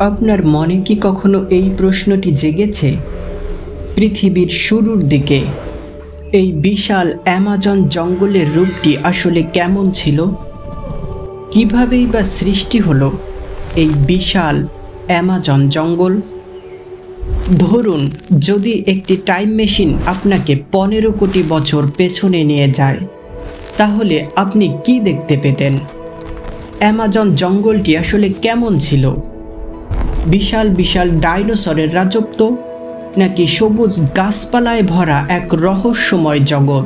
আপনার মনে কি কখনো এই প্রশ্নটি জেগেছে? পৃথিবীর শুরুর দিকে এই বিশাল অ্যামাজন জঙ্গলের রূপটি আসলে কেমন ছিল? কিভাবেই বা সৃষ্টি হলো এই বিশাল অ্যামাজন জঙ্গল? ধরুন, যদি একটি টাইম মেশিন আপনাকে পনেরো কোটি বছর পেছনে নিয়ে যায়, তাহলে আপনি কি দেখতে পেতেন? অ্যামাজন জঙ্গলটি আসলে কেমন ছিল? বিশাল বিশাল ডাইনোসরের রাজত্ব, নাকি সবুজ গাছপালায় ভরা এক রহস্যময় জগৎ?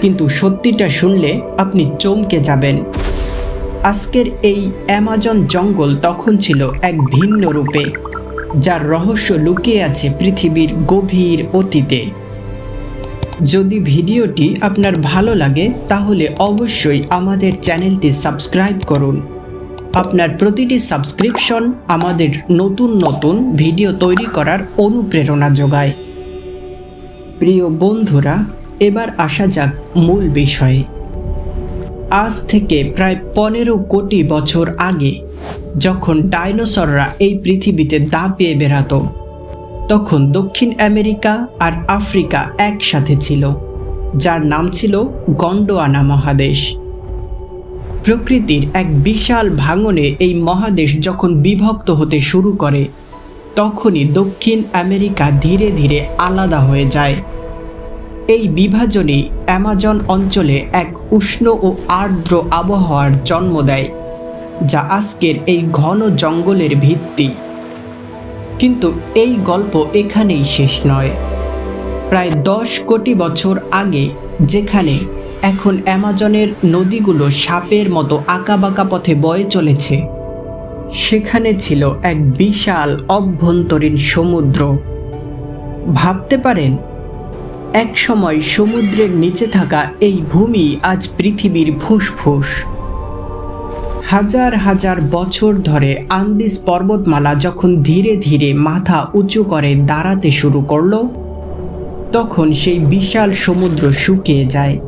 কিন্তু সত্যিটা শুনলে আপনি চমকে যাবেন। আজকের এই অ্যামাজন জঙ্গল তখন ছিল এক ভিন্ন রূপে, যার রহস্য লুকিয়ে আছে পৃথিবীর গভীর অতীতে। যদি ভিডিওটি আপনার ভালো লাগে, তাহলে অবশ্যই আমাদের চ্যানেলটি সাবস্ক্রাইব করুন। আপনার প্রতিটি সাবস্ক্রিপশন আমাদের নতুন নতুন ভিডিও তৈরি করার অনুপ্রেরণা যোগায়। প্রিয় বন্ধুরা, এবার আসা যাক মূল বিষয়ে। আজ থেকে প্রায় পনেরো কোটি বছর আগে, যখন ডাইনোসররা এই পৃথিবীতে দাপিয়ে বেড়াতো, তখন দক্ষিণ আমেরিকা আর আফ্রিকা একসাথে ছিল, যার নাম ছিল গন্ডোয়ানা মহাদেশ। প্রকৃতির এক বিশাল ভাঙনে এই মহাদেশ যখন বিভক্ত হতে শুরু করে, তখনই দক্ষিণ আমেরিকা ধীরে ধীরে আলাদা হয়ে যায়। এই বিভাজনই অ্যামাজন অঞ্চলে এক উষ্ণ ও আর্দ্র আবহাওয়ার জন্ম দেয়, যা আজকের এই ঘন জঙ্গলের ভিত্তি। কিন্তু এই গল্প এখানেই শেষ নয়। প্রায় দশ কোটি বছর আগে যেখানে এখন অ্যামাজনের নদীগুলো সাপের মতো আঁকাবাঁকা পথে বয়ে চলেছে। সেখানে ছিল এক বিশাল অভ্যন্তরীণ সমুদ্র। ভাবতে পারেন, এক সময় সমুদ্রের নিচে থাকা এই ভূমি আজ পৃথিবীর ফুসফুস। হাজার হাজার বছর ধরে আন্দিস পর্বতমালা যখন ধীরে ধীরে মাথা উঁচু করে দাঁড়াতে শুরু করল, তখন সেই বিশাল সমুদ্র শুকিয়ে যায়।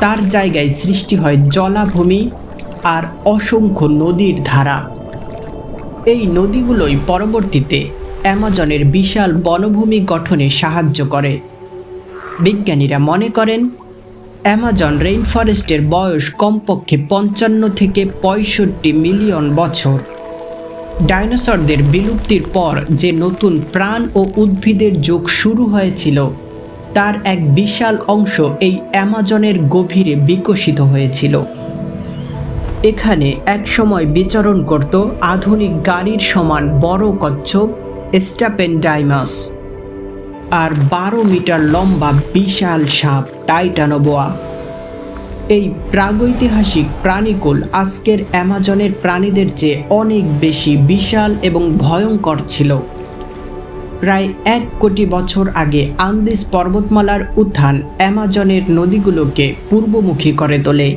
তার জায়গায় সৃষ্টি হয় জলাভূমি আর অসংখ্য নদীর ধারা। এই নদীগুলোই পরবর্তীতে অ্যামাজনের বিশাল বনভূমি গঠনে সাহায্য করে। বিজ্ঞানীরা মনে করেন, অ্যামাজন রেইন ফরেস্টের বয়স কমপক্ষে পঞ্চান্ন থেকে পঁয়ষট্টি মিলিয়ন বছর। ডাইনোসরদের বিলুপ্তির পর যে নতুন প্রাণ ও উদ্ভিদের যোগ শুরু হয়েছিল তার এক বিশাল অংশ এই অ্যামাজনের গভীরে বিকশিত হয়েছিল। এখানে একসময় বিচরণ করত আধুনিক গাড়ির সমান বড় কচ্ছপ স্টাপেনডাইমাস আর বারো মিটার লম্বা বিশাল সাপ, টাইটানোবোয়া। এই প্রাগৈতিহাসিক প্রাণীকুল আজকের অ্যামাজনের প্রাণীদের চেয়ে অনেক বেশি বিশাল এবং ভয়ঙ্কর ছিল। প্রায় এক কোটি বছর আগে আন্দিস পর্বতমালার উত্থান অ্যামাজনের নদীগুলোকে পূর্বমুখী করে তোলে,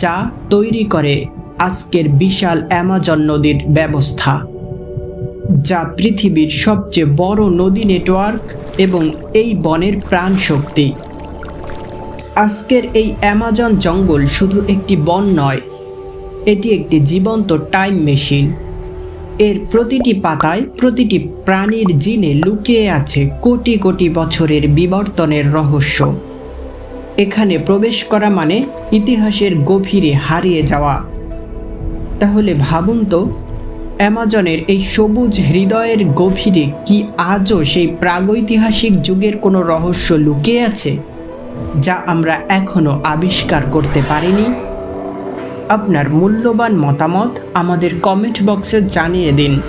যা তৈরি করে আজকের বিশাল অ্যামাজন নদীর ব্যবস্থা, যা পৃথিবীর সবচেয়ে বড় নদী নেটওয়ার্ক এবং এই বনের প্রাণ শক্তি আজকের এই অ্যামাজন জঙ্গল শুধু একটি বন নয়, এটি একটি জীবন্ত টাইম মেশিন। এর প্রতিটি পাতায় প্রতিটি প্রাণীর জিনে লুকিয়ে আছে কোটি কোটি বছরের বিবর্তনের রহস্য। এখানে প্রবেশ করা মানে ইতিহাসের গভীরে হারিয়ে যাওয়া। তাহলে ভাবুন তো, অ্যামাজনের এই সবুজ হৃদয়ের গভীরে কি আজও সেই প্রাগৈতিহাসিক যুগের কোনো রহস্য লুকিয়ে আছে, যা আমরা এখনও আবিষ্কার করতে পারিনি? আপনার মূল্যবান মতামত আমাদের কমেন্ট বক্সে জানিয়ে দিন।